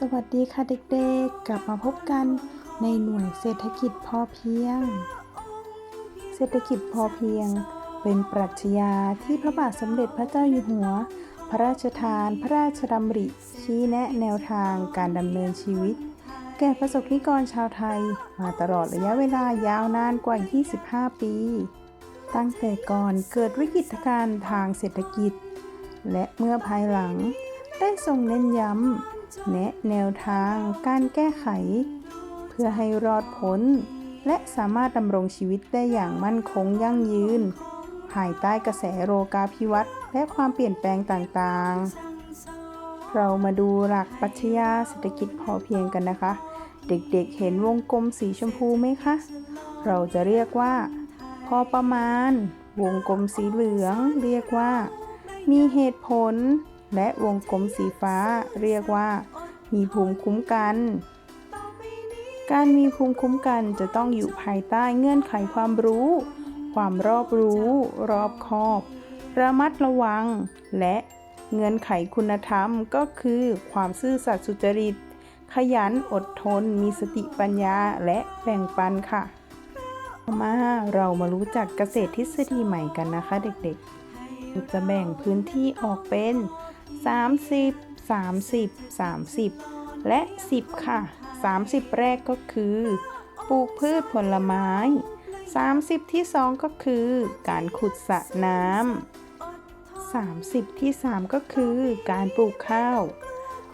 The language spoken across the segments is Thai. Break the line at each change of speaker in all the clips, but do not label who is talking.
สวัสดีค่ะเด็กๆ กลับมาพบกันในหน่วยเศรษฐกิจพอเพียง เศรษฐกิจพอเพียง เป็นปรัชญาที่พระบาทสมเด็จพระเจ้าอยู่หัว พระราชทานพระราชดำริ ชี้แนะแนวทางการดำเนินชีวิต แก่ประสบนิกรชาวไทย มาตลอดระยะเวลายาวนานกว่า 25 ปี ตั้งแต่ก่อนเกิดวิกฤตการณ์ทางเศรษฐกิจ และเมื่อภายหลังได้ทรงเน้นย้ำ แนะแนวทางการแก้ไข เพื่อให้รอดพ้น และสามารถดำรงชีวิตได้อย่างมั่นคงยั่งยืน ภายใต้กระแสโรกาภิวัตน์และความเปลี่ยนแปลงต่างๆ เรามาดูหลักปรัชญาเศรษฐกิจพอเพียงกันนะคะ เด็กๆเห็นวงกลมสีชมพูไหมคะ เราจะเรียกว่า พอประมาณ วงกลมสีเหลืองเรียกว่า มีเหตุผล และวงกลมสีฟ้าเรียกว่า มีภูมิคุ้มกัน การมีภูมิคุ้มกันจะต้องอยู่ภายใต้เงื่อนไขความรู้ ความรอบรู้ รอบคอบ ระมัดระวัง และเงื่อนไขคุณธรรมก็คือ ความซื่อสัตย์สุจริต ขยันอดทน มีสติปัญญาและแบ่งปันค่ะ มาเรามารู้จักเกษตรทฤษฎีใหม่กันนะคะเด็กๆจะแบ่งพื้นที่ออกเป็น 30 30 30 และ 10 ค่ะ 30 แรกก็คือ ปลูกพืชผลไม้ 30 ที่ 2 ก็คือ การขุดสระน้ำ30 ที่ 3 ก็คือ การปลูกข้าว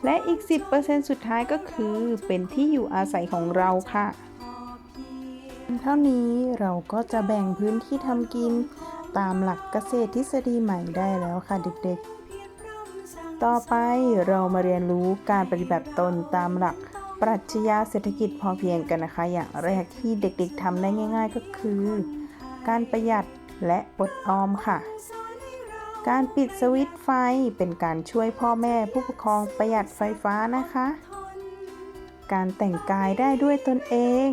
และอีก 10%สุดท้ายก็คือ เป็นที่อยู่อาศัยของเราค่ะ เท่านี้เราก็จะแบ่งพื้นที่ทำกินตามหลักเกษตรทฤษฎีใหม่ได้แล้วค่ะเด็กๆ ต่อไปเรามาเรียนรู้การปฏิบัติตนตามหลักปรัชญาเศรษฐกิจพอเพียงกันนะคะ อย่างแรกที่เด็กๆทำได้ง่าย ๆ ก็คือ การประหยัดและอดออมค่ะ การปิดสวิตช์ไฟเป็นการช่วยพ่อแม่ผู้ปกครองประหยัดไฟฟ้านะคะ การแต่งกายได้ด้วยตนเอง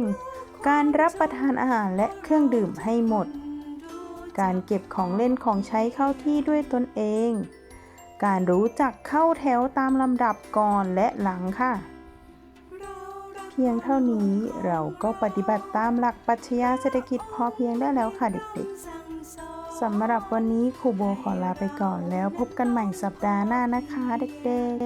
การรับประทานอาหารและเครื่องดื่มให้หมด การเก็บของเล่นของใช้เข้าที่ด้วยตนเอง การรู้จักเข้าแถวตามลำดับก่อนและหลังค่ะ เพียงเท่านี้เราก็ปฏิบัติตามหลักปรัชญาเศรษฐกิจพอเพียงได้แล้วค่ะเด็กๆสำหรับวันนี้ครูโบขอลาไปก่อนแล้วพบกันใหม่สัปดาห์หน้านะคะเด็กๆ